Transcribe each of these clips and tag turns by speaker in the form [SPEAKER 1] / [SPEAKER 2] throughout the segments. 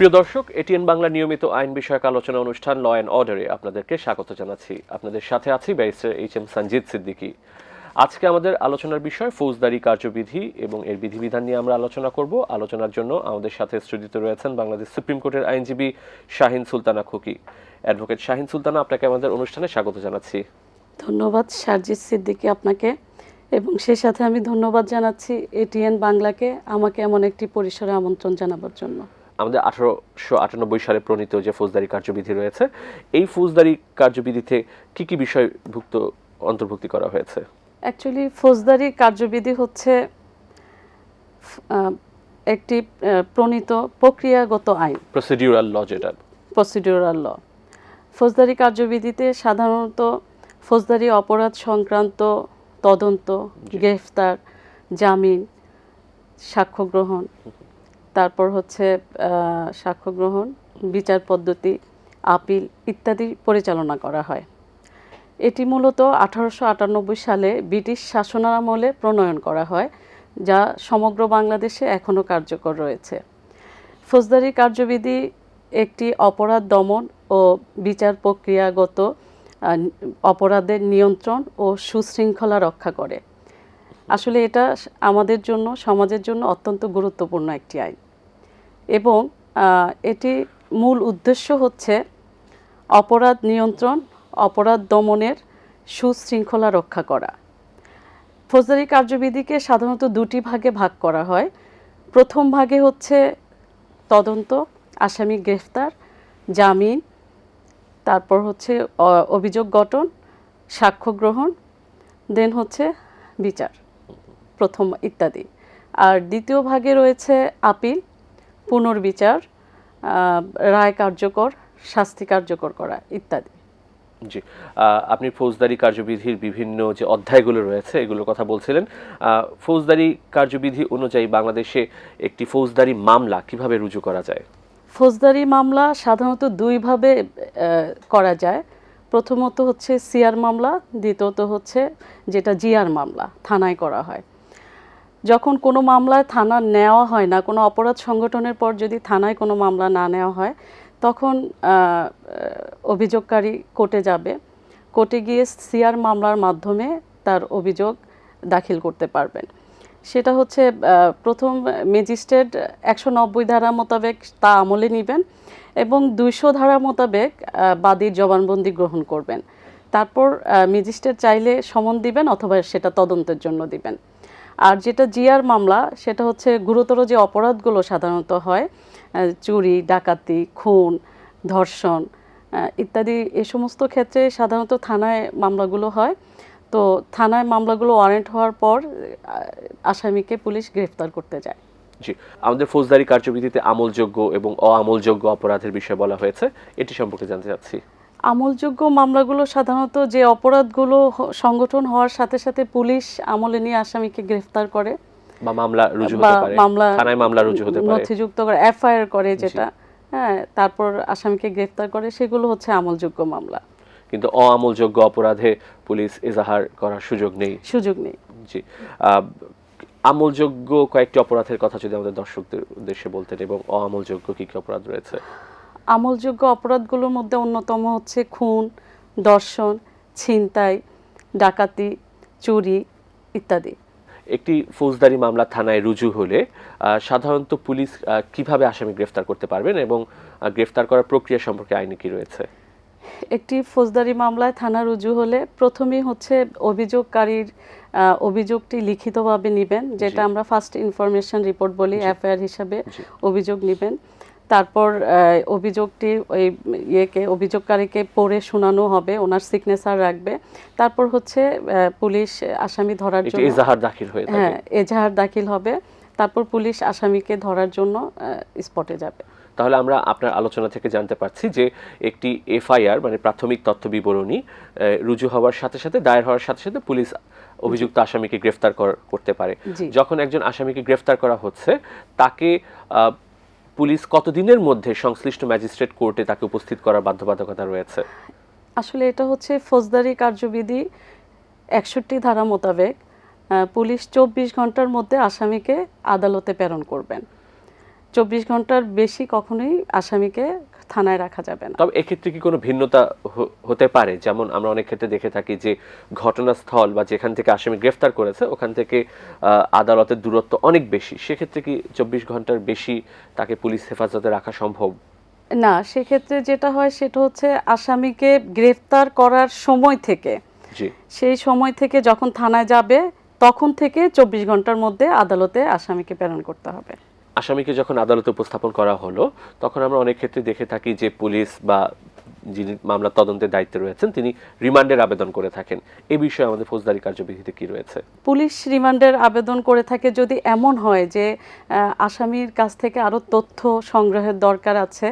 [SPEAKER 1] প্রিয় দর্শক, এটিএন বাংলা নিয়মিত আইন বিষয়ক আলোচনা অনুষ্ঠান ল অ্যান্ড অর্ডারে আপনাদেরকে স্বাগত জানাচ্ছি। আপনাদের সাথে আছি barrister H M Sanjit Siddiqui. আজকে আমাদের আলোচনার বিষয় ফৌজদারি কার্যবিধি এবং এর বিধিবিধান নিয়ে আমরা আলোচনা করব। আলোচনার জন্য আমাদের সাথে স্টুডিওতে রয়েছেন বাংলাদেশ সুপ্রিম কোর্টের আইনজীবী শাহিন সুলতানা খুকি। অ্যাডভোকেট শাহিন সুলতানা, আপনাকে আমাদের অনুষ্ঠানে স্বাগত জানাচ্ছি।
[SPEAKER 2] ধন্যবাদ সার্জিস সিদ্দিকি আপনাকে এবং সেই সাথে আমি ধন্যবাদ জানাচ্ছি এটিএন বাংলাকে আমাকে এমন একটি পরিসরে আমন্ত্রণ জানাবার জন্য।
[SPEAKER 1] আমাদের আঠারোশো আটানব্বই সালে প্রণীত যে ফৌজদারি কার্যবিধি রয়েছে এই ফৌজদারি কার্যবিধিতে কি কি বিষয়ভুক্ত অন্তর্ভুক্তি করা হয়েছে?
[SPEAKER 2] অ্যাকচুয়ালি ফৌজদারি কার্যবিধি হচ্ছে একটি প্রণীত প্রক্রিয়াগত আইন।
[SPEAKER 1] প্রসিডিউরাল ল যেটা।
[SPEAKER 2] প্রসিডিউরাল ল ফৌজদারি কার্যবিধিতে সাধারণত ফৌজদারি অপরাধ সংক্রান্ত তদন্ত গ্রেফতার জামিন সাক্ষ্য গ্রহণ তারপর হচ্ছে সাক্ষ্য গ্রহণ, বিচার পদ্ধতি, আপিল ইত্যাদি পরিচালনা করা হয়। এটি মূলত আঠারোশো আটানব্বই সালে ব্রিটিশ শাসনামলে প্রণয়ন করা হয়, যা সমগ্র বাংলাদেশে এখনও কার্যকর রয়েছে। ফৌজদারি কার্যবিধি একটি অপরাধ দমন ও বিচার প্রক্রিয়াগত অপরাধের নিয়ন্ত্রণ ও সুশৃঙ্খলা রক্ষা করে। আসলে এটা আমাদের জন্য, সমাজের জন্য অত্যন্ত গুরুত্বপূর্ণ একটি আইন। এবং এটি মূল উদ্দেশ্য হচ্ছে অপরাধ নিয়ন্ত্রণ, অপরাধ দমনের সুশৃঙ্খলা রক্ষা করা। ফৌজদারি কার্যবিধিকে সাধারণত দুটি ভাগে ভাগ করা হয়। প্রথম ভাগে হচ্ছে তদন্ত, আসামি গ্রেফতার, জামিন, তারপর হচ্ছে অভিযোগ গঠন, সাক্ষ্য গ্রহণ, দেন হচ্ছে বিচার, প্রথম ইত্যাদি। আর দ্বিতীয় ভাগে রয়েছে আপিল পুনর্বিচার রায় কার্যকর শাস্তি কার্যকর করা ইত্যাদি।
[SPEAKER 1] জি আপনি ফৌজদারি কার্যবিধির বিভিন্ন যে অধ্যায়গুলো রয়েছে এগুলোর কথা বলছিলেন। ফৌজদারি কার্যবিধি অনুযায়ী বাংলাদেশে একটি ফৌজদারি মামলা কীভাবে রুজু করা যায়?
[SPEAKER 2] ফৌজদারি মামলা সাধারণত দুইভাবে করা যায়। প্রথমত হচ্ছে সিআর মামলা দ্বিতীয়ত হচ্ছে যেটা জিআর মামলা থানায় করা হয়। যখন কোনো মামলায় থানা নেওয়া হয় না, কোনো অপরাধ সংগঠনের পর যদি থানায় কোনো মামলা না নেওয়া হয়, তখন অভিযোগকারী কোর্টে যাবে। কোর্টে গিয়ে সিআর মামলার মাধ্যমে তার অভিযোগ দাখিল করতে পারবেন। সেটা হচ্ছে প্রথম ম্যাজিস্ট্রেট একশো নব্বই ধারা মোতাবেক তা আমলে নেবেন এবং দুইশো ধারা মোতাবেক বাদীর জবানবন্দি গ্রহণ করবেন। তারপর ম্যাজিস্ট্রেট চাইলে সমন দিবেন অথবা সেটা তদন্তের জন্য দিবেন। আর যেটা জিয়ার মামলা, সেটা হচ্ছে গুরুতর যে অপরাধগুলো সাধারণত হয় চুরি, ডাকাতি, খুন, ধর্ষণ ইত্যাদি, এ সমস্ত ক্ষেত্রে সাধারণত থানায় মামলাগুলো হয়। তো থানায় মামলাগুলো ওয়ারেন্ট হওয়ার পর আসামিকে পুলিশ গ্রেফতার করতে যায়।
[SPEAKER 1] জি, আমাদের ফৌজদারি কার্যবিধিতে আমলযোগ্য এবং অআমলযোগ্য অপরাধের বিষয় বলা হয়েছে, এটি সম্পর্কে জানতে চাচ্ছি।
[SPEAKER 2] আমলযোগ্য মামলাগুলো সাধারণত যে অপরাধগুলো সংগঠন হওয়ার সাথে সাথে পুলিশ আমলে নিয়ে আসামিকে গ্রেফতার করে
[SPEAKER 1] বা মামলা রুজু হতে পারে
[SPEAKER 2] মামলা
[SPEAKER 1] থানায় মামলা রুজু হতে পারে।
[SPEAKER 2] নথিযুক্ত করে এফআইআর করে যেটা হ্যাঁ তারপর আসামিকে গ্রেফতার করে সেগুলো হচ্ছে আমলযোগ্য মামলা।
[SPEAKER 1] কিন্তু অআমলযোগ্য অপরাধে পুলিশ এজাহার করার সুযোগ নেই।
[SPEAKER 2] সুযোগ নেই।
[SPEAKER 1] জি। আহ, আমলযোগ্য কয়েকটি অপরাধের কথা যদি আমাদের দর্শকদের উদ্দেশ্যে বলতেন এবং অআমলযোগ্য কি কি অপরাধ রয়েছে?
[SPEAKER 2] আমলযোগ্য অপরাধগুলোর মধ্যে অন্যতম হচ্ছে খুন দর্শন ছিনতাই ডাকাতি চুরি ইত্যাদি।
[SPEAKER 1] একটি ফৌজদারি মামলা থানায় রুজু হলে সাধারণত পুলিশ কীভাবে আসামি গ্রেফতার করতে পারবেন এবং গ্রেফতার করার প্রক্রিয়া সম্পর্কে আইনে কি রয়েছে?
[SPEAKER 2] একটি ফৌজদারি মামলায় থানা রুজু হলে প্রথমেই হচ্ছে অভিযোগকারীর অভিযোগটি লিখিতভাবে নেবেন যেটা আমরা ফার্স্ট ইনফরমেশন রিপোর্ট বলি এফআইআর হিসাবে অভিযোগ নেবেন। তারপর অভিযোগটি ওই ইয়েকে অভিযোগকারীকে পড়ে শোনানো হবে ওনার সিগনেচার রাখবে। তারপর হচ্ছে পুলিশ আসামি ধরার জন্য
[SPEAKER 1] এজাহার দাখিল হয়ে
[SPEAKER 2] হ্যাঁ এজাহার দাখিল হবে। তারপর পুলিশ আসামিকে ধরার জন্য স্পটে যাবে।
[SPEAKER 1] তাহলে আমরা আপনার আলোচনা থেকে জানতে পারছি যে একটি এফআইআর মানে প্রাথমিক তথ্য বিবরণী রুজু হওয়ার সাথে সাথে দায়ের হওয়ার সাথে সাথে পুলিশ অভিযুক্ত আসামিকে গ্রেফতার করতে পারে। যখন একজন আসামিকে গ্রেফতার করা হচ্ছে তাকে আহ, পুলিশ কতদিনের মধ্যে সংশ্লিষ্ট ম্যাজিস্ট্রেট কোর্টে তাকে উপস্থিত করার বাধ্যবাধকতা রয়েছে?
[SPEAKER 2] আসলে এটা হচ্ছে ফৌজদারি কার্যবিধি একষট্টি ধারা মোতাবেক পুলিশ চব্বিশ ঘণ্টার মধ্যে আসামিকে আদালতে প্রেরণ করবেন। চব্বিশ ঘণ্টার বেশি কখনোই আসামিকে থানায় রাখা যাবে না।
[SPEAKER 1] তবে এক্ষেত্রে কি কোনো ভিন্নতা হতে পারে? যেমন আমরা অনেক ক্ষেত্রে দেখে থাকি যে ঘটনাস্থল বা যেখান থেকে আসামি গ্রেফতার করেছে ওখান থেকে আদালতের দূরত্ব অনেক বেশি। সেক্ষেত্রে কি চব্বিশ ঘণ্টার বেশি তাকে পুলিশ হেফাজতে রাখা সম্ভব?
[SPEAKER 2] না সেক্ষেত্রে যেটা হয় সেটা হচ্ছে আসামিকে গ্রেফতার করার সময় থেকে সেই সময় থেকে যখন থানায় যাবে তখন থেকে চব্বিশ ঘণ্টার মধ্যে আদালতে আসামিকে প্রেরণ করতে হবে।
[SPEAKER 1] আসামিকে যখন আদালতে উপস্থাপন করা হলো, তখন আমরা অনেক ক্ষেত্রে দেখে থাকি যে পুলিশ বা যিনি মামলা তদন্তের দায়িত্বে রয়েছেন, তিনি রিমান্ডের আবেদন করে থাকেন। এ বিষয়ে আমাদের ফৌজদারি কার্যবিধিতে কি রয়েছে?
[SPEAKER 2] পুলিশ রিমান্ডের আবেদন করে থাকে যদি এমন হয় যে আসামির কাছ থেকে আরও তথ্য সংগ্রহের দরকার আছে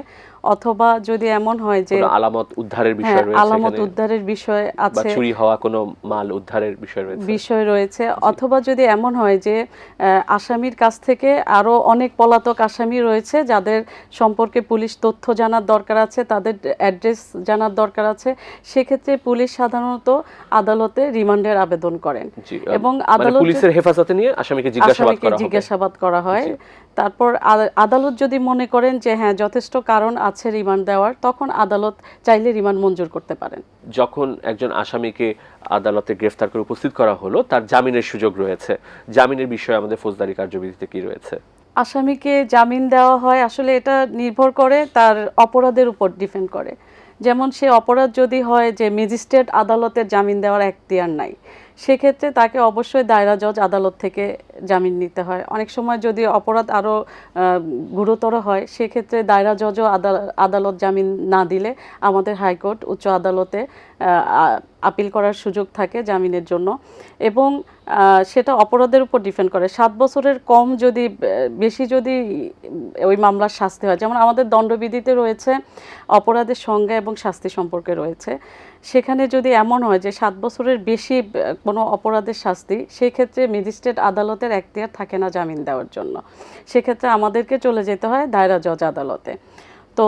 [SPEAKER 2] অথবা যদি এমন হয় যে
[SPEAKER 1] আলামত উদ্ধারের
[SPEAKER 2] হ্যাঁ
[SPEAKER 1] বিষয় রয়েছে
[SPEAKER 2] আলামত উদ্ধারের বিষয় আছে।
[SPEAKER 1] চুরি হওয়া কোনো মাল উদ্ধারের বিষয় রয়েছে?
[SPEAKER 2] বিষয় রয়েছে। অথবা যদি এমন হয় যে আসামির কাছ থেকে আরও অনেক পলাতক আসামি রয়েছে যাদের সম্পর্কে পুলিশ তথ্য জানার দরকার আছে তাদের অ্যাড্রেস জানার দরকার আছে সেক্ষেত্রে পুলিশ সাধারণত আদালতে রিমান্ডের আবেদন করেন। এবং
[SPEAKER 1] মানে
[SPEAKER 2] আদালত
[SPEAKER 1] পুলিশের হেফাজতে নিয়ে আসামিকে জিজ্ঞাসাবাদ করা হবে।
[SPEAKER 2] জিজ্ঞাসাবাদ করা হয়। তারপর আদালত যদি মনে করেন যে হ্যাঁ যথেষ্ট কারণ আছে রিমান্ড দেওয়ার তখন আদালত চাইলে রিমান্ড মঞ্জুর করতে পারেন।
[SPEAKER 1] যখন একজন আসামিকে আদালতে গ্রেফতার করে উপস্থিত করা হলো তার জামিনের সুযোগ রয়েছে। জামিনের বিষয়ে আমাদের ফৌজদারি কার্যবিধিতে কি রয়েছে?
[SPEAKER 2] আসামিকে জামিন দেওয়া হয় আসলে এটা নির্ভর করে তার অপরাধের উপর ডিপেন্ড করে। যেমন সে অপরাধ যদি হয় যে ম্যাজিস্ট্রেট আদালতের জামিন দেওয়ার এখতিয়ার নাই সেক্ষেত্রে তাকে অবশ্যই দায়রা জজ আদালত থেকে জামিন নিতে হয়। অনেক সময় যদি অপরাধ আরও গুরুতর হয়, সেক্ষেত্রে দায়রা জজও আদাল- আদালত জামিন না দিলে আমাদের হাইকোর্ট, উচ্চ আদালতে আপিল করার সুযোগ থাকে জামিনের জন্য। এবং সেটা অপরাধের উপর ডিপেন্ড করে। সাত বছরের কম যদি, বেশি যদি ওই মামলার শাস্তি হয়, যেমন আমাদের দণ্ডবিধিতে রয়েছে অপরাধের সংজ্ঞা এবং শাস্তি সম্পর্কে রয়েছে। সেখানে যদি এমন হয় যে সাত বছরের বেশি কোনো অপরাধের শাস্তি সেই ক্ষেত্রে ম্যাজিস্ট্রেট আদালতের এখতিয়ার থাকে না জামিন দেওয়ার জন্য। সেক্ষেত্রে আমাদেরকে চলে যেতে হয় দায়রা জজ আদালতে। তো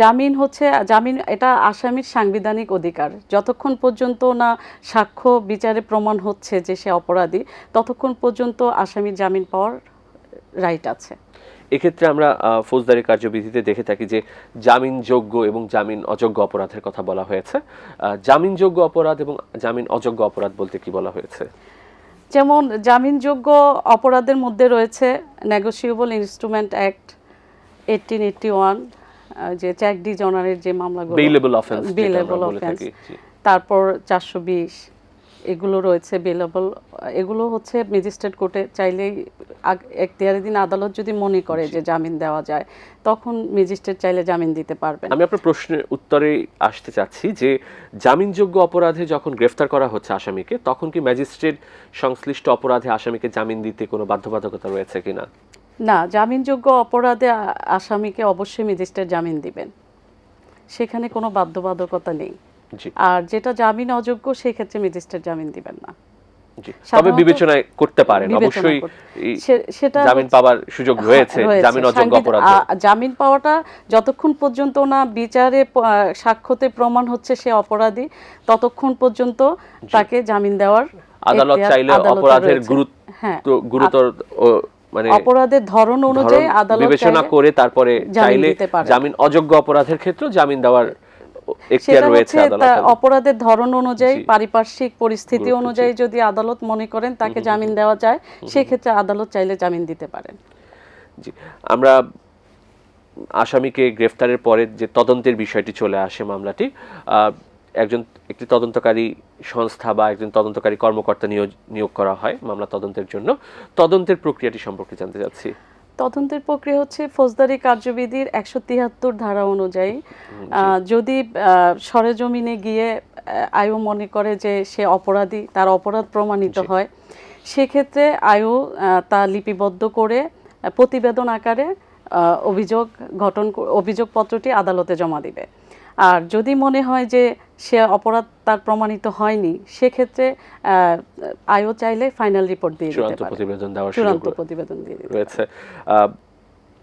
[SPEAKER 2] জামিন হচ্ছে জামিন এটা আসামির সাংবিধানিক অধিকার। যতক্ষণ পর্যন্ত না সাক্ষ্য বিচারে প্রমাণ হচ্ছে যে সে অপরাধী ততক্ষণ পর্যন্ত আসামির জামিন পাওয়ার রাইট আছে।
[SPEAKER 1] এক্ষেত্রে আমরা ফৌজদারি কার্যবিধিতে দেখে থাকি যে জামিনযোগ্য এবং জামিন অযোগ্য অপরাধের কথা বলা হয়েছে। জামিনযোগ্য অপরাধ এবং জামিন অযোগ্য অপরাধ বলতে কি বলা হয়েছে?
[SPEAKER 2] যেমন জামিনযোগ্য অপরাধের মধ্যে রয়েছে negotiable instrument act eighteen eighty one যে চ্যাক ডি জনারের যে মামলাগুলো
[SPEAKER 1] বেইলেবল অফেন্স
[SPEAKER 2] Bailable
[SPEAKER 1] বলে
[SPEAKER 2] offense।
[SPEAKER 1] থাকি জি।
[SPEAKER 2] তারপর চারশো বিশ এগুলো রয়েছে বেলেবল এগুলো হচ্ছে ম্যাজিস্ট্রেট কোর্টে চাইলেই আগ- এখতিয়ারের দিন আদালত যদি মনে করে যে জামিন দেওয়া যায় তখন ম্যাজিস্ট্রেট চাইলে জামিন দিতে পারবেন
[SPEAKER 1] আমি আপনার প্রশ্নের উত্তরে আসতে চাচ্ছি যে জামিনযোগ্য অপরাধে যখন গ্রেফতার করা হচ্ছে আসামিকে তখন কি ম্যাজিস্ট্রেট সংশ্লিষ্ট অপরাধে আসামিকে জামিন দিতে কোনো বাধ্যবাধকতা রয়েছে কিনা
[SPEAKER 2] না জামিনযোগ্য অপরাধে আসামিকে অবশ্যই ম্যাজিস্ট্রেট জামিন দিবেন। সেখানে কোনো বাধ্যবাধকতা নেই। আর যেটা জামিন অযোগ্য সেই ক্ষেত্রে ম্যাজিস্ট্রেট জামিন দিবেন না।
[SPEAKER 1] তবে বিবেচনায় করতে পারেন। অবশ্যই
[SPEAKER 2] সেটা
[SPEAKER 1] জামিন পাওয়ার সুযোগ রয়েছে
[SPEAKER 2] রয়েছে।
[SPEAKER 1] জামিন অযোগ্য অপরাধে
[SPEAKER 2] জামিন পাওয়াটা যতক্ষণ পর্যন্ত না বিচারে সাক্ষ্যতে প্রমাণ হচ্ছে সে অপরাধী ততক্ষণ পর্যন্ত তাকে জামিন দেওয়ার
[SPEAKER 1] আদালত চাইলে অপরাধের গুরুত্ব
[SPEAKER 2] হ্যাঁ
[SPEAKER 1] গুরুতর মানে
[SPEAKER 2] অপরাধের ধরন অনুযায়ী আদালত
[SPEAKER 1] বিবেচনা করে তারপরে চাইলে জামিন অযোগ্য অপরাধের ক্ষেত্রে জামিন দেওয়ার
[SPEAKER 2] সেটা হচ্ছে অপরাধের ধরন অনুযায়ী পারিপার্শ্বিক পরিস্থিতি অনুযায়ী যদি আদালত মনে করেন তাকে জামিন দেওয়া যায় সেক্ষেত্রে আদালত চাইলে জামিন দিতে পারেন।
[SPEAKER 1] জি। আমরা আসামিকে গ্রেফতারের পরে যে তদন্তের বিষয়টি চলে আসে মামলাটি আহ, একজন একটি তদন্তকারী সংস্থা বা একজন তদন্তকারী কর্মকর্তা নিয়োগ নিয়োগ করা হয় মামলা তদন্তের জন্য। তদন্তের প্রক্রিয়াটি সম্পর্কে জানতে চাচ্ছি।
[SPEAKER 2] তদন্তের প্রক্রিয়া হচ্ছে ফৌজদারি কার্যবিধির একশো তিয়াত্তর ধারা অনুযায়ী যদি সরেজমিনে গিয়ে আয়ু মনে করে যে সে অপরাধী তার অপরাধ প্রমাণিত হয় সেক্ষেত্রে আয়ু তা লিপিবদ্ধ করে প্রতিবেদন আকারে অভিযোগ গঠন অভিযোগপত্রটি আদালতে জমা দিবে। আর যদি মনে হয় যে সে অপরাধ তার প্রমাণিত হয়নি সেক্ষেত্রে আহ, চাইলে ফাইনাল রিপোর্ট দিয়ে দিতে পারে।
[SPEAKER 1] প্রতিবেদন দেওয়ার
[SPEAKER 2] চূড়ান্ত প্রতিবেদন দিয়ে দিতে
[SPEAKER 1] রয়েছে।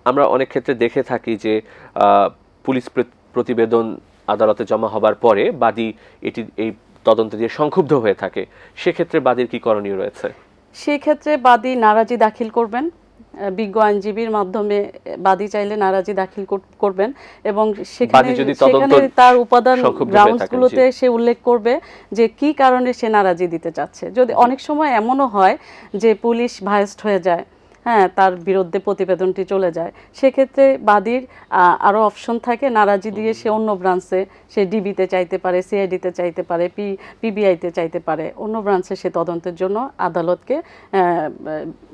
[SPEAKER 1] আমরা অনেক ক্ষেত্রে দেখে থাকি যে আহ, পুলিশ প্র- প্রতিবেদন আদালতে জমা হবার পরে বাদী এটি এই তদন্ত দিয়ে সংক্ষুব্ধ হয়ে থাকে। সেক্ষেত্রে বাদীর কি করণীয় রয়েছে?
[SPEAKER 2] সেক্ষেত্রে বাদী নারাজি দাখিল করবেন। বিজ্ঞ আইনজীবীর মাধ্যমে বাদী চাইলে নারাজি দাখিল করবেন এবং সেখানে সেখানে তার উপাদান
[SPEAKER 1] সংক্ষুব্ধ হয়ে
[SPEAKER 2] গ্রাউন্ডস
[SPEAKER 1] থাকেন,
[SPEAKER 2] গুলোতে সে উল্লেখ করবে যে কি কারণে সে নারাজি দিতে চাচ্ছে। যদি অনেক সময় এমনও হয় যে পুলিশ ভাইস্ট হয়ে যায় হ্যাঁ তার বিরুদ্ধে প্রতিবেদনটি চলে যায়। সেক্ষেত্রে বাদীর আরও অপশন থাকে, নারাজি দিয়ে সে অন্য ব্রাঞ্চে সে ডিবিতে চাইতে পারে, সিআইডিতে চাইতে পারে, পি, পিবিআইতে চাইতে পারে। অন্য ব্রাঞ্চে সে তদন্তের জন্য আদালতকে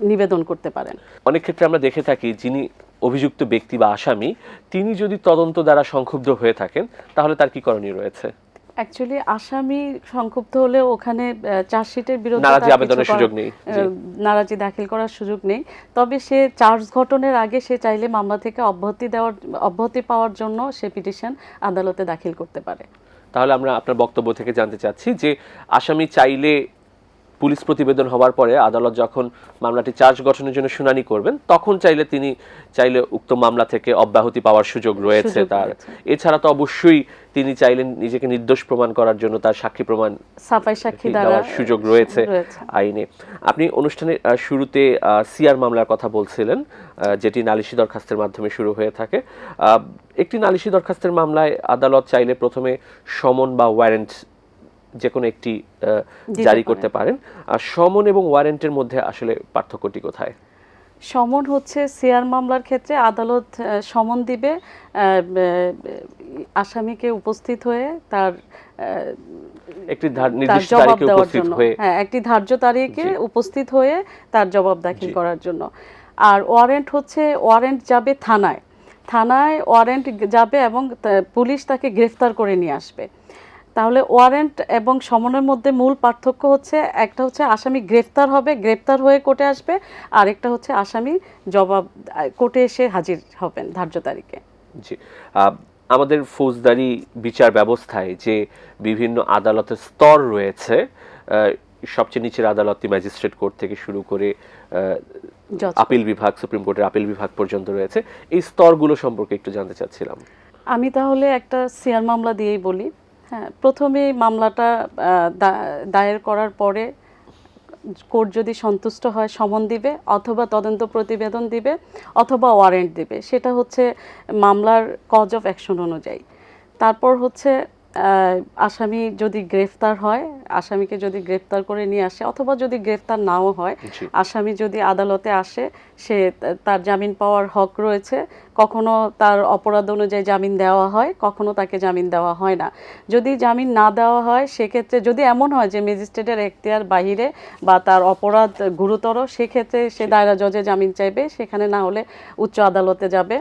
[SPEAKER 2] নিবেদন করতে পারেন।
[SPEAKER 1] অনেক ক্ষেত্রে আমরা দেখে থাকি, যিনি অভিযুক্ত ব্যক্তি বা আসামি, তিনি যদি তদন্ত দ্বারা সংক্ষুব্ধ হয়ে থাকেন, তাহলে তার কি করণীয় রয়েছে?
[SPEAKER 2] অ্যাকচুয়ালি আসামি সংক্ষুব্ধ হলে ওখানে চার্জশিটের বিরুদ্ধে
[SPEAKER 1] নারাজি আবেদনের সুযোগ নেই,
[SPEAKER 2] নারাজি দাখিল করার সুযোগ নেই। তবে সে চার্জ গঠনের আগে সে চাইলে মামলা থেকে অব্যাহতি দেওয়ার অব্যাহতি পাওয়ার জন্য সে পিটিশন আদালতে দাখিল করতে পারে।
[SPEAKER 1] তাহলে আমরা আপনার বক্তব্য থেকে জানতে চাচ্ছি যে আসামি চাইলে পুলিশ প্রতিবেদন হওয়ার পরে আদালত যখন মামলাটি চার্জ গঠনের জন্য শুনানি করবেন তখন চাইলে তিনি চাইলে উক্ত মামলা থেকে অব্যাহতি পাওয়ার সুযোগ রয়েছে তার। এছাড়া তো অবশ্যই তিনি চাইলেন নিজেকে নির্দোষ প্রমাণ করার জন্য তার সাক্ষী প্রমাণ
[SPEAKER 2] সাফাই সাক্ষী দ্বারা
[SPEAKER 1] দেওয়ার সুযোগ রয়েছে। আইনে। আপনি অনুষ্ঠানের শুরুতে সিআর মামলার কথা বলছিলেন যেটি নালিশি দরখাস্তের মাধ্যমে শুরু হয়ে থাকে। আহ, একটি নালিশি দরখাস্তের মামলায় আদালত চাইলে প্রথমে সমন বা ওয়ারেন্ট যে কোনো একটি জারি করতে পারেন। আর সমন এবং ওয়ারেন্টের মধ্যে আসলে পার্থক্যটি কোথায়?
[SPEAKER 2] সমন হচ্ছে সিআর মামলার ক্ষেত্রে আদালত সমন দিবে আসামিকে উপস্থিত হয়ে তার
[SPEAKER 1] একটি নির্দিষ্ট তারিখে উপস্থিত হয়ে
[SPEAKER 2] হ্যাঁ একটি ধার্য তারিখে উপস্থিত হয়ে তার জবাব দাখিল করার জন্য। আর ওয়ারেন্ট হচ্ছে ওয়ারেন্ট যাবে থানায়। থানায় ওয়ারেন্ট যাবে এবং পুলিশ তাকে গ্রেফতার করে নিয়ে আসবে। তাহলে ওয়ারেন্ট এবং সমনের মধ্যে মূল পার্থক্য হচ্ছে একটা হচ্ছে আসামি গ্রেফতার হবে গ্রেফতার হয়ে কোর্টে আসবে আর একটা হচ্ছে আসামি জবাব কোর্টে এসে হাজির হবেন ধার্য তারিখে।
[SPEAKER 1] জি। আমাদের ফৌজদারি বিচার ব্যবস্থায় যে বিভিন্ন আদালতের স্তর রয়েছে সবচেয়ে নিচের আদালতটি ম্যাজিস্ট্রেট কোর্ট থেকে শুরু করে আপিল বিভাগ সুপ্রিম কোর্টের আপিল বিভাগ পর্যন্ত রয়েছে। এই স্তরগুলো সম্পর্কে একটু জানতে চাচ্ছিলাম।
[SPEAKER 2] আমি তাহলে একটা সিআর মামলা দিয়েই বলি। হ্যাঁ প্রথমে মামলাটা দায়ের করার পরে কোর্ট যদি সন্তুষ্ট হয় সমন দিবে অথবা তদন্ত প্রতিবেদন দিবে অথবা ওয়ারেন্ট দিবে। সেটা হচ্ছে মামলার কজ অফ অ্যাকশন অনুযায়ী। তারপর হচ্ছে আসামি যদি গ্রেফতার হয় আসামিকে যদি গ্রেফতার করে নিয়ে আসে অথবা যদি গ্রেফতার নাও হয় আসামি যদি আদালতে আসে সে তার জামিন পাওয়ার হক রয়েছে। কখনো তার অপরাধ অনুযায়ী জামিন দেওয়া হয় কখনো তাকে জামিন দেওয়া হয় না। যদি জামিন না দেওয়া হয় সেক্ষেত্রে যদি এমন হয় যে ম্যাজিস্ট্রেটের এখতিয়ার বাহিরে বা তার অপরাধ গুরুতর সেক্ষেত্রে সে দায়রা জজে জামিন চাইবে। সেখানে না হলে উচ্চ আদালতে যাবে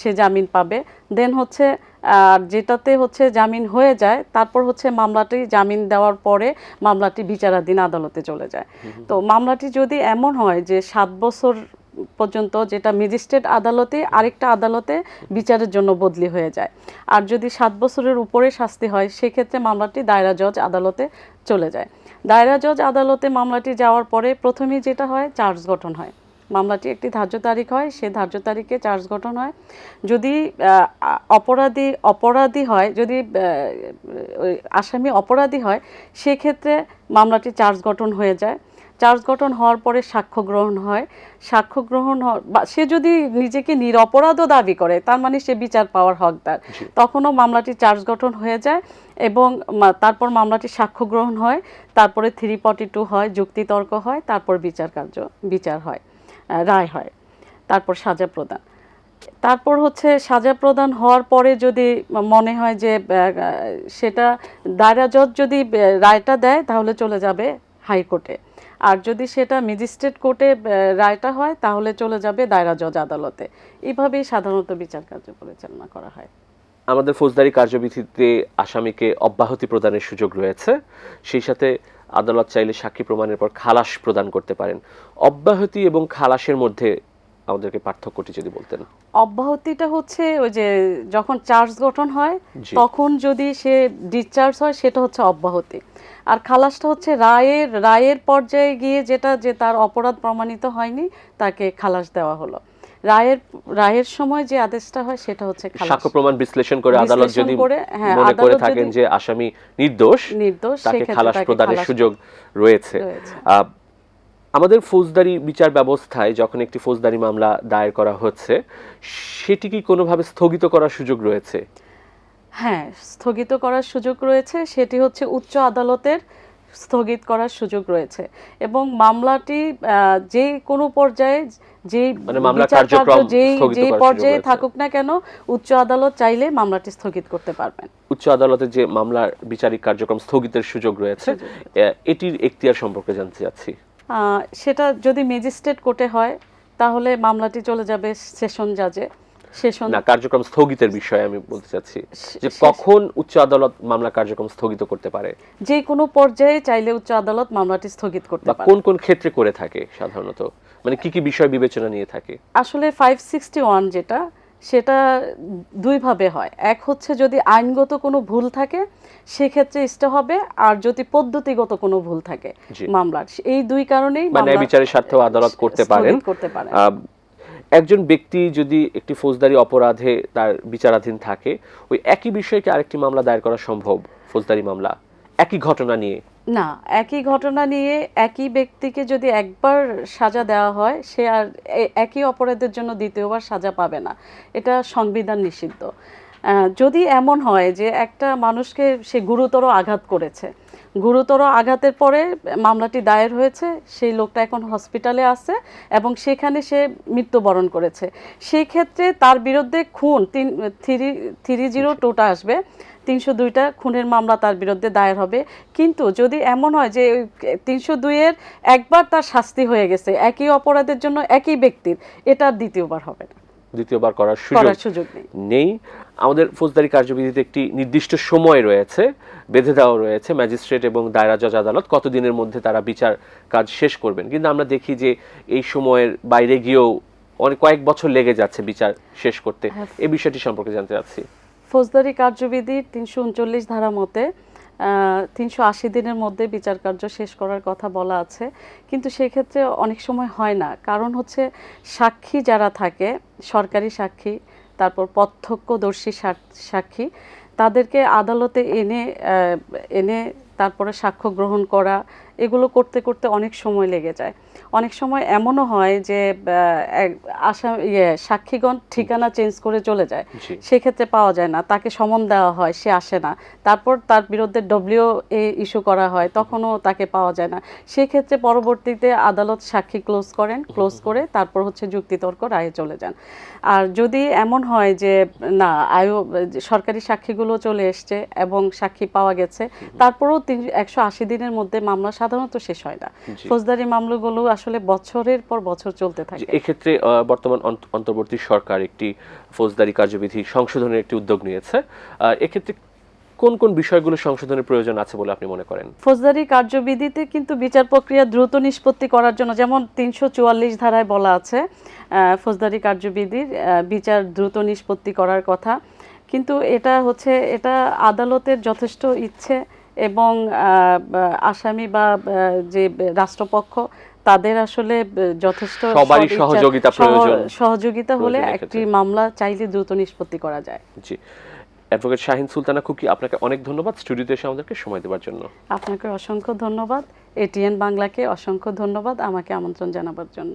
[SPEAKER 2] সে জামিন পাবে। দেন হচ্ছে আর যেটাতে হচ্ছে জামিন হয়ে যায় তারপর হচ্ছে মামলাটি জামিন দেওয়ার পরে মামলাটি বিচারাধীন আদালতে চলে যায়। তো মামলাটি যদি এমন হয় যে সাত বছর পর্যন্ত যেটা ম্যাজিস্ট্রেট আদালতে আরেকটা আদালতে বিচারের জন্য বদলি হয়ে যায়। আর যদি সাত বছরের উপরে শাস্তি হয় সেক্ষেত্রে মামলাটি দায়রা জজ আদালতে চলে যায়। দায়রা জজ আদালতে মামলাটি যাওয়ার পরে প্রথমেই যেটা হয় চার্জ গঠন হয়। মামলাটি একটি ধার্য তারিখ হয় সে ধার্য তারিখে চার্জ গঠন হয়। যদি অপরাধী অপরাধী হয় যদি আসামি অপরাধী হয় সেক্ষেত্রে মামলাটি চার্জ গঠন হয়ে যায়। চার্জ গঠন হওয়ার পরে সাক্ষ্য গ্রহণ হয়। সাক্ষ্য গ্রহণ বা সে যদি নিজেকে নিরপরাধও দাবি করে তার মানে সে বিচার পাওয়ার হকদার। তখনও মামলাটি চার্জ গঠন হয়ে যায় এবং তারপর মামলাটি সাক্ষ্য গ্রহণ হয় তারপরে থ্রি ফর্টি টু হয় যুক্তিতর্ক হয় তারপর বিচার কার্য বিচার হয়। রায় হয়। তারপর সাজা প্রদান। তারপর হচ্ছে সাজা প্রদান হওয়ার পরে যদি মনে হয় যে সেটা দায়রা জজ যদি রায়টা দেয়, তাহলে চলে যাবে হাইকোর্টে। আর যদি সেটা ম্যাজিস্ট্রেট কোর্টে রায়টা হয়, তাহলে চলে যাবে দায়রা জজ আদালতে। এইভাবেই সাধারণত বিচার কার্য পরিচালনা করা হয়।
[SPEAKER 1] আমাদের ফৌজদারি কার্যবিধিতে আসামিকে অব্যাহতি প্রদানের সুযোগ রয়েছে। সেই সাথে আদালত চাইলে সাক্ষী প্রমাণের পর খালাস প্রদান করতে পারেন। অব্যাহতি এবং খালাসের মধ্যে আমাদেরকে পার্থক্যটি যদি বলতেন।
[SPEAKER 2] অব্যাহতিটা হচ্ছে ওই যে যখন চার্জ গঠন হয় তখন যদি সে ডিসচার্জ হয় সেটা হচ্ছে অব্যাহতি। আর খালাসটা হচ্ছে রায়ের রায়ের পর্যায়ে গিয়ে যেটা যে তার অপরাধ প্রমাণিত হয়নি তাকে খালাস দেওয়া হলো। রায়ের রায়ের সময় যে আদেশটা হয় সেটা হচ্ছে খালাস।
[SPEAKER 1] সাক্ষ্য প্রমাণ বিশ্লেষণ করে আদালত যদি
[SPEAKER 2] হ্যাঁ,
[SPEAKER 1] মনে করে থাকেন যে আসামি নির্দোষ
[SPEAKER 2] নির্দোষ
[SPEAKER 1] তাকে খালাস প্রদানের সুযোগ রয়েছে। আমাদের ফৌজদারি বিচার ব্যবস্থায় যখন একটি ফৌজদারি মামলা দায়ের করা হচ্ছে সেটি কি কোনোভাবে স্থগিত করার সুযোগ রয়েছে?
[SPEAKER 2] হ্যাঁ স্থগিত করার সুযোগ রয়েছে। সেটি হচ্ছে উচ্চ আদালতের স্থগিত করার সুযোগ রয়েছে। এবং মামলাটি যে কোনো পর্যায়ে যেই
[SPEAKER 1] মানে
[SPEAKER 2] যেই যেই পর্যায়ে থাকুক না কেন উচ্চ আদালত চাইলে মামলাটি স্থগিত করতে পারবেন।
[SPEAKER 1] উচ্চ আদালতে যে মামলার বিচারিক কার্যক্রম স্থগিতের সুযোগ রয়েছে এটির এখতিয়ার সম্পর্কে জানতে চাচ্ছি।
[SPEAKER 2] আহ, সেটা যদি ম্যাজিস্ট্রেট কোর্টে হয় তাহলে মামলাটি চলে যাবে সেশন জাজে।
[SPEAKER 1] না কার্যক্রম স্থগিতের বিষয়ে আমি বলতে চাচ্ছি যে কখন উচ্চ আদালত মামলা কার্যক্রম স্থগিত করতে পারে?
[SPEAKER 2] যে কোনো পর্যায়ে চাইলে উচ্চ আদালত মামলাটি স্থগিত করতে পারে।
[SPEAKER 1] কোন কোন ক্ষেত্রে করে থাকে সাধারণত? মানে কি কি বিষয় বিবেচনা নিয়ে থাকে?
[SPEAKER 2] আসলে ফাইভ সিক্সটি ওয়ান যেটা সেটা দুইভাবে হয়। এক হচ্ছে যদি আইনগত কোনো ভুল থাকে সেক্ষেত্রে স্টে হবে আর যদি পদ্ধতিগত কোনো ভুল থাকে। মামলার এই দুই কারণেই
[SPEAKER 1] মানে বিচারের স্বার্থে আদালত করতে পারেন।
[SPEAKER 2] করতে পারেন।
[SPEAKER 1] একজন ব্যক্তি যদি একটি ফৌজদারি অপরাধে তার বিচারাধীন থাকে, ওই একই বিষয়কে আরেকটি মামলা দায়ের করা সম্ভব, ফৌজদারি মামলা? একই ঘটনা নিয়ে?
[SPEAKER 2] না, একই ঘটনা নিয়ে একই ব্যক্তিকে যদি একবার সাজা দেওয়া হয়, সে আর একই অপরাধের জন্য দ্বিতীয়বার সাজা পাবে না। এটা সংবিধান নিষিদ্ধ। যদি এমন হয় যে একটা মানুষকে সে গুরুতর আঘাত করেছে গুরুতর আঘাতের পরে মামলাটি দায়ের হয়েছে। সেই লোকটা এখন হসপিটালে আছে এবং সেখানে সে মৃত্যুবরণ করেছে। সেই ক্ষেত্রে তার বিরুদ্ধে খুন তিন থ্রি থ্রি জিরো টুটা আসবে। তিনশো দুইটা খুনের মামলা তার বিরুদ্ধে দায়ের হবে। কিন্তু যদি এমন হয় যে তিনশো দুইয়ের একবার তার শাস্তি হয়ে গেছে একই অপরাধের জন্য একই ব্যক্তির এটা দ্বিতীয়বার হবে না।
[SPEAKER 1] দ্বিতীয়বার করার সুযোগ
[SPEAKER 2] নেই।
[SPEAKER 1] আমাদের ফৌজদারি কার্যবিধিতে একটি নির্দিষ্ট সময় রয়েছে বেঁধে দেওয়া রয়েছে ম্যাজিস্ট্রেট এবং দায়রা জজ আদালত কতদিনের মধ্যে তারা বিচার কাজ শেষ করবেন। কিন্তু আমরা দেখি যে এই সময়ের বাইরে গিয়েও অনেক কয়েক বছর লেগে যাচ্ছে বিচার শেষ করতে।
[SPEAKER 2] হ্যাঁ।
[SPEAKER 1] এই বিষয়টি সম্পর্কে জানতে চাচ্ছি।
[SPEAKER 2] ফৌজদারি কার্যবিধির তিনশো উনচল্লিশ ধারা মতে তিনশো আশি দিনের মধ্যে বিচার কার্য শেষ করার কথা বলা আছে। কিন্তু সেক্ষেত্রে অনেক সময় হয় না। কারণ হচ্ছে সাক্ষী যারা থাকে, সরকারি সাক্ষী, তারপর প্রত্যক্ষদর্শী সাক্ষী, তাদেরকে আদালতে এনে এনে তারপরে সাক্ষ্য গ্রহণ করা, এগুলো করতে করতে অনেক সময় লেগে যায়। অনেক সময় এমনও হয় যে আশা ইয়ে সাক্ষীগণ ঠিকানা চেঞ্জ করে চলে যায়। সেক্ষেত্রে পাওয়া যায় না। তাকে সমন দেওয়া হয় সে আসে না। তারপর তার বিরুদ্ধে ডব্লিউ এ ইস্যু করা হয় তখনও তাকে পাওয়া যায় না। সেক্ষেত্রে পরবর্তীতে আদালত সাক্ষী ক্লোজ করেন ক্লোজ করে তারপর হচ্ছে যুক্তিতর্ক রায়ে চলে যান। আর যদি এমন হয় যে না আয়ু সরকারি সাক্ষীগুলো চলে এসছে এবং সাক্ষী পাওয়া গেছে তারপরেও তিন একশো আশি দিনের মধ্যে মামলা সাধারণত শেষ হয় না। ফৌজদারি মামলাগুলো আসলে বছরের পর বছর চলতে থাকে।
[SPEAKER 1] এক্ষেত্রে বর্তমান অন্তর্বর্তী সরকার একটি ফৌজদারি কার্যবিধি সংশোধনের একটি উদ্যোগ নিয়েছে। এক্ষেত্রে কোন কোন বিষয়গুলো সংশোধনের প্রয়োজন আছে বলে আপনি মনে করেন?
[SPEAKER 2] ফৌজদারি কার্যবিধিতে কিন্তু বিচার প্রক্রিয়া দ্রুত নিষ্পত্তি করার জন্য যেমন তিনশো চুয়াল্লিশ ধারায় বলা আছে ফৌজদারি কার্যবিধির বিচার দ্রুত নিষ্পত্তি করার কথা। কিন্তু এটা হচ্ছে এটা আদালতের যথেষ্ট ইচ্ছে এবং আসামি বা যে রাষ্ট্রপক্ষ তাদের আসলে যথেষ্ট
[SPEAKER 1] সবারই সহযোগিতা প্রয়োজন।
[SPEAKER 2] সহযোগিতা হলে একটি মামলা চাইলে দ্রুত নিষ্পত্তি করা যায়।
[SPEAKER 1] জি। অ্যাডভোকেট শাহিন সুলতানা খুকি আপনাকে অনেক ধন্যবাদ স্টুডিওতে এসে আমাদেরকে সময় দেওয়ার জন্য।
[SPEAKER 2] আপনাকে অসংখ্য ধন্যবাদ। এটিএন বাংলাকে অসংখ্য ধন্যবাদ আমাকে আমন্ত্রণ জানাবার জন্য।